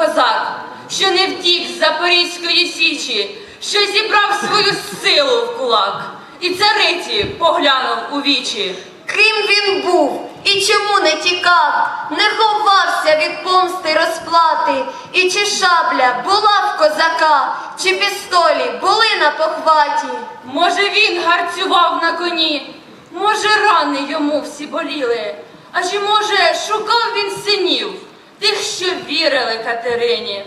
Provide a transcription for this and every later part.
козак, що не втік з Запорізької січі, що зібрав свою силу в кулак, і цариці поглянув у вічі. Ким він був і чому не тікав, не ховався від помсти розплати, і чи шабля була в козака, чи пістолі були на похваті. Може, він гарцював на коні, може, рани йому всі боліли, а чи, може, шукав він синів, тих, що вірили Катерині.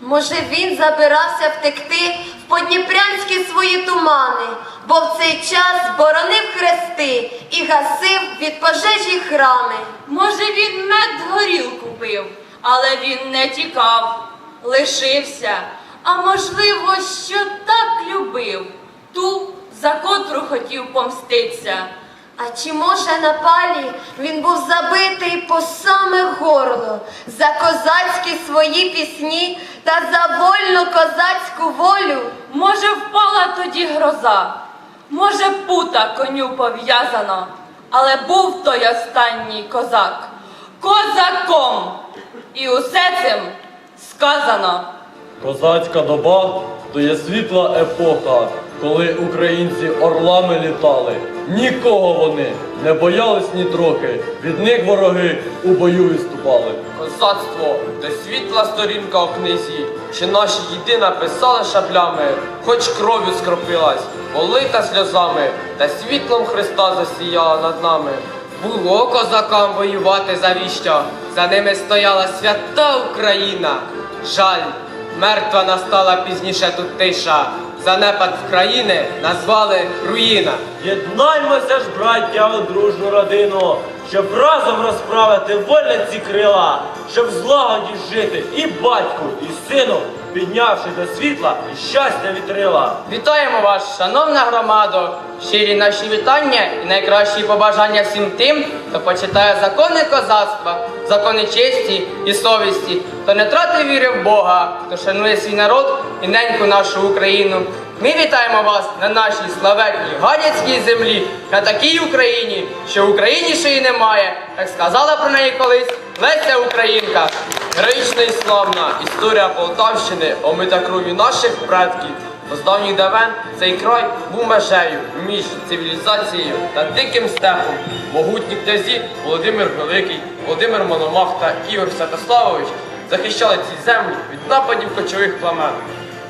Може, він забирався втекти в подніпрянські свої тумани, бо в цей час боронив хрести і гасив від пожежі храми. Може, він мед горілку пив, але він не тікав, лишився, а можливо, що так любив, ту, за котру хотів помститися. А чи може на палі він був забитий по саме горло за козацькі свої пісні та за вольну козацьку волю? Може, впала тоді гроза, може, пута коню пов'язано, але був той останній козак козаком. І усе цим сказано. Козацька доба то є світла епоха, коли українці орлами літали. Нікого вони не боялись ні трохи. Від них вороги у бою виступали. Козацтво це світла сторінка у книзі, що наші діди написали шаблями, хоч кров'ю скропилась, полита сльозами, та світлом Христа засіяла над нами. Було козакам воювати завіщо, за ними стояла свята Україна. Жаль, мертва настала пізніше тут тиша. Занепад країни назвали руїна. Єднаймося ж, браття, у дружну родину, щоб разом розправити вольниці крила, щоб злагоді жити і батьку, і сину, піднявши до світла щастя вітрила. Вітаємо вас, шановна громадо! Щирі наші вітання і найкращі побажання всім тим, хто почитає закони козацтва, закони честі і совісті, хто не тратить віри в Бога, хто шанує свій народ і неньку нашу Україну. Ми вітаємо вас на нашій славетній гадяцькій землі, на такій Україні, що українішої немає, як сказала про неї колись Леся Українка. Героїчна і славна історія Полтавщини омита кров'ю наших предків. Бо з давніх давен цей край був межею між цивілізацією та диким степом. Могутні князі Володимир Великий, Володимир Мономах та Ігор Святославович захищали ці землі від нападів кочових племен.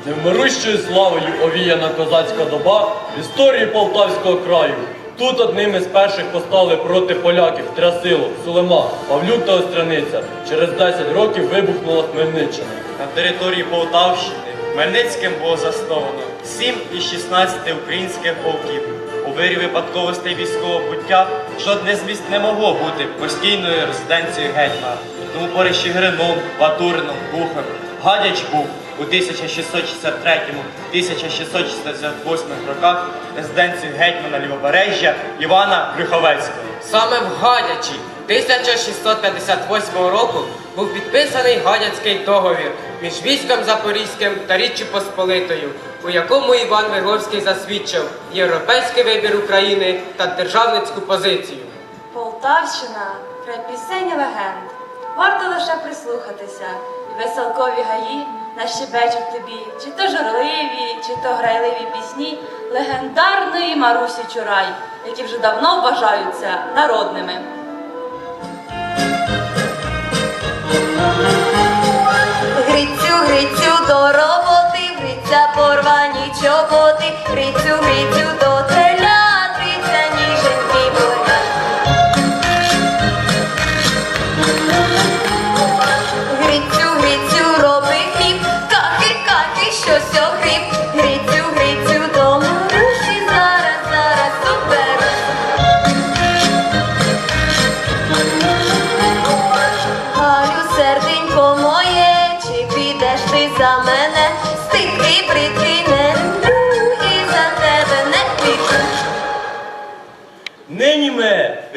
Невмирущою славою овіяна козацька доба в історії Полтавського краю. Тут одним із перших постали проти поляків Трясило, Сулема, Павлюк та Остряниця. Через 10 років вибухнула Хмельниччина. На території Полтавщини Хмельницьким було засновано 7 із 16 українських полків. У вирі випадковостей військового буття жодне з міст не могло бути постійною резиденцією гетьмана. Тому поруч Грином, Батурином, Бухом Гадяч був у 1663-1668 роках резиденцією гетьмана Лівобережжя Івана Брюховецького. Саме в Гадячі 1658 року був підписаний Гадяцький договір між військом Запорізьким та Річчю Посполитою, у якому Іван Виговський засвідчив європейський вибір України та державницьку позицію. Полтавщина край пісень легенд. Варто лише прислухатися, і веселкові гаї нащебечуть тобі, чи то журливі, чи то грайливі пісні легендарної Марусі Чурай, які вже давно вважаються народними. Грицю, Грицю до роботи, Гриця порвані чоботи, Грицю, Грицю до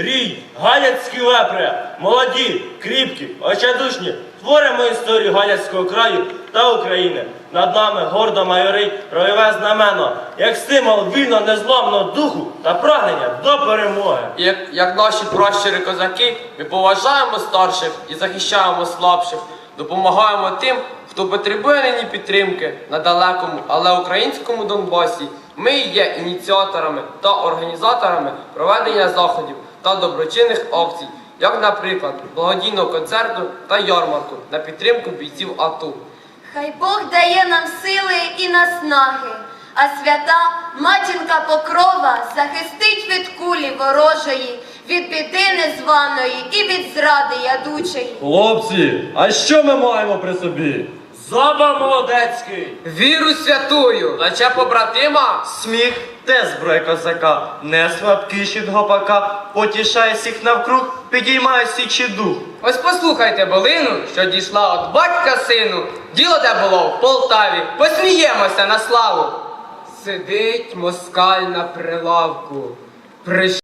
рій, ганяцькі вепри, молоді, кріпкі, очадушні, творимо історію Ганяцького краю та України. Над нами гордо майорить ройове знамено, як символ вільно незламного духу та прагнення до перемоги. Як, як наші пращури козаки, ми поважаємо старших і захищаємо слабших. Допомагаємо тим, хто потребує нині підтримки на далекому, але українському Донбасі. Ми є ініціаторами та організаторами проведення заходів та доброчинних акцій, як, наприклад, благодійного концерту та ярмарку на підтримку бійців АТО. Хай Бог дає нам сили і наснаги, а свята матінка покрова захистить від кулі ворожої, від біди незваної і від зради ядучої. Хлопці, а що ми маємо при собі? Зоба молодецький. Віру святую! Наче побратима, Сміх те зброя козака, не слабкіший від гопака, потішає всіх навкруг, підіймає січі дух. Ось послухайте болину, що дійшла от батька сину. Діло де було в Полтаві. Посміємося на славу. Сидить москаль на прилавку.